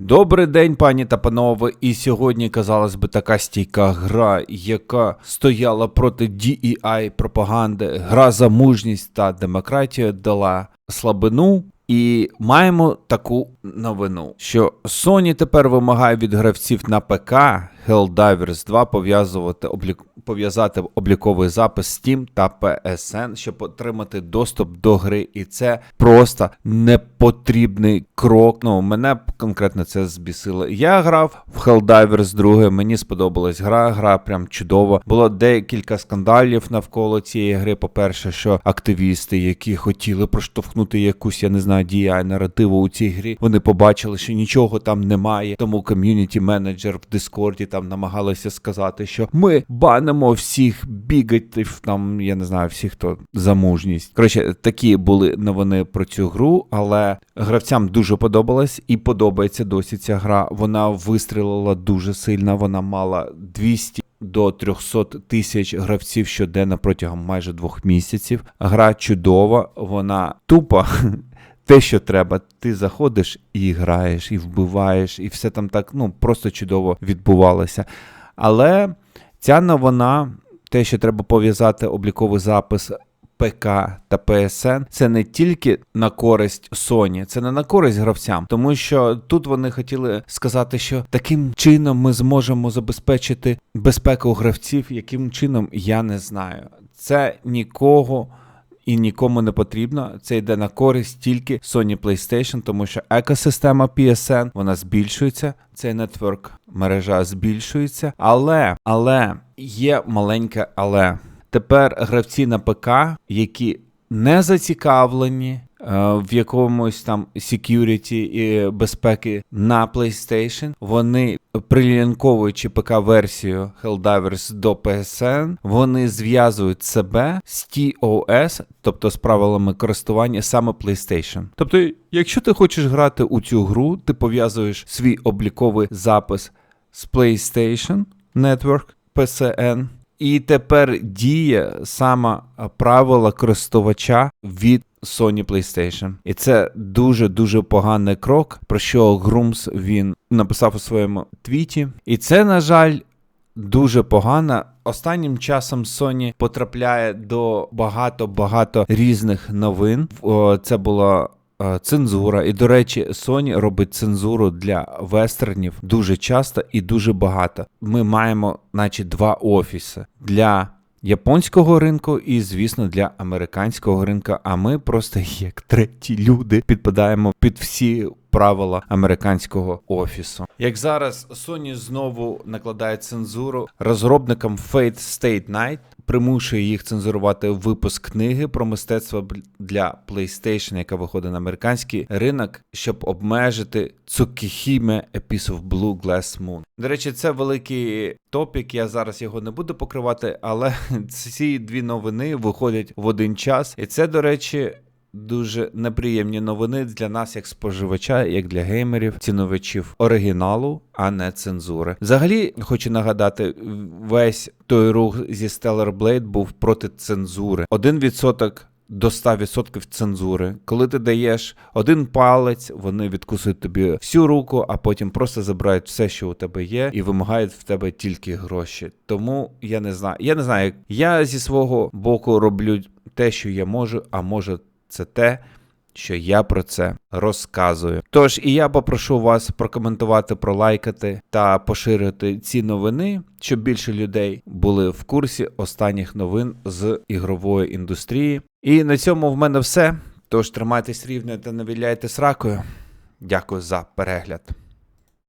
Добрий день, пані та панове. І сьогодні, казалось би, така стійка гра, яка стояла проти DEI пропаганди, гра за мужність та демократію дала слабину. І маємо таку новину, що Sony тепер вимагає від гравців на ПК Helldivers 2 пов'язувати облік... пов'язати обліковий запис Steam та PSN, щоб отримати доступ до гри. І це просто непотрібний крок. Ну, мене конкретно це збісило. Я грав в Helldivers 2, мені сподобалась гра, гра прям чудова. Було декілька скандалів навколо цієї гри. По-перше, що активісти, які хотіли проштовхнути якусь, я не знаю, DI наративу у цій грі, вони побачили, що нічого там немає. Тому ком'юніті менеджер в Дискорді там намагалися сказати, що ми банимо всіх бігатів, там я не знаю, всіх, хто за мужність. Коротше, такі були новини про цю гру, але гравцям дуже подобалась і подобається досі ця гра. Вона вистрілила дуже сильно. Вона мала 200 до 300 тисяч гравців щоденно протягом майже двох місяців. Гра чудова, вона тупа. Те, що треба, ти заходиш і граєш, і вбиваєш, і все там так ну просто чудово відбувалося. Але ця новина, те, що треба пов'язати обліковий запис ПК та PSN, це не тільки на користь Sony, це не на користь гравцям, тому що тут вони хотіли сказати, що таким чином ми зможемо забезпечити безпеку гравців, яким чином я не знаю. Це нікого. І нікому не потрібно. Це йде на користь тільки Sony PlayStation, тому що екосистема PSN вона збільшується. Цей нетворк мережа збільшується. Але але є маленьке але. Тепер гравці на ПК, які не зацікавлені в якомусь там security і безпеки на PlayStation, вони прилінковуючи ПК-версію Helldivers до PSN, вони зв'язують себе з TOS, тобто з правилами користування саме PlayStation. Тобто, якщо ти хочеш грати у цю гру, ти пов'язуєш свій обліковий запис з PlayStation Network PSN, і тепер діє саме правила користувача від Sony PlayStation. І це дуже-дуже поганий крок, про що Грумс він написав у своєму твіті. І це, на жаль, дуже погано. Останнім часом Sony потрапляє до багато-багато різних новин. Це була е, цензура. І, до речі, Sony робить цензуру для вестернів дуже часто і дуже багато. Ми маємо, наче, два офіси для японського ринку і, звісно, для американського ринку. А ми просто як треті люди підпадаємо під всі. Правила американського офісу. Як зараз Sony знову накладає цензуру розробникам Fate State Night, примушує їх цензурувати випуск книги про мистецтво для PlayStation, яка виходить на американський ринок, щоб обмежити Tsukihime A Piece of Blue Glass Moon. До речі, це великий топік. Я зараз його не буду покривати, але ці дві новини виходять в один час, і це, до речі. Дуже неприємні новини для нас, як споживача, як для геймерів, ціновичів оригіналу, а не цензури. Взагалі, хочу нагадати, весь той рух зі Stellar Blade був проти цензури. Один відсоток до 100% цензури. Коли ти даєш один палець, вони відкусують тобі всю руку, а потім просто забирають все, що у тебе є, і вимагають в тебе тільки гроші. Тому я не знаю. Я не знаю, я зі свого боку роблю те, що я можу, а може це те, що я про це розказую. Тож і я попрошу вас прокоментувати, пролайкати та поширити ці новини, щоб більше людей були в курсі останніх новин з ігрової індустрії. І на цьому в мене все. Тож тримайтесь рівно та не віляйте сракою. Дякую за перегляд.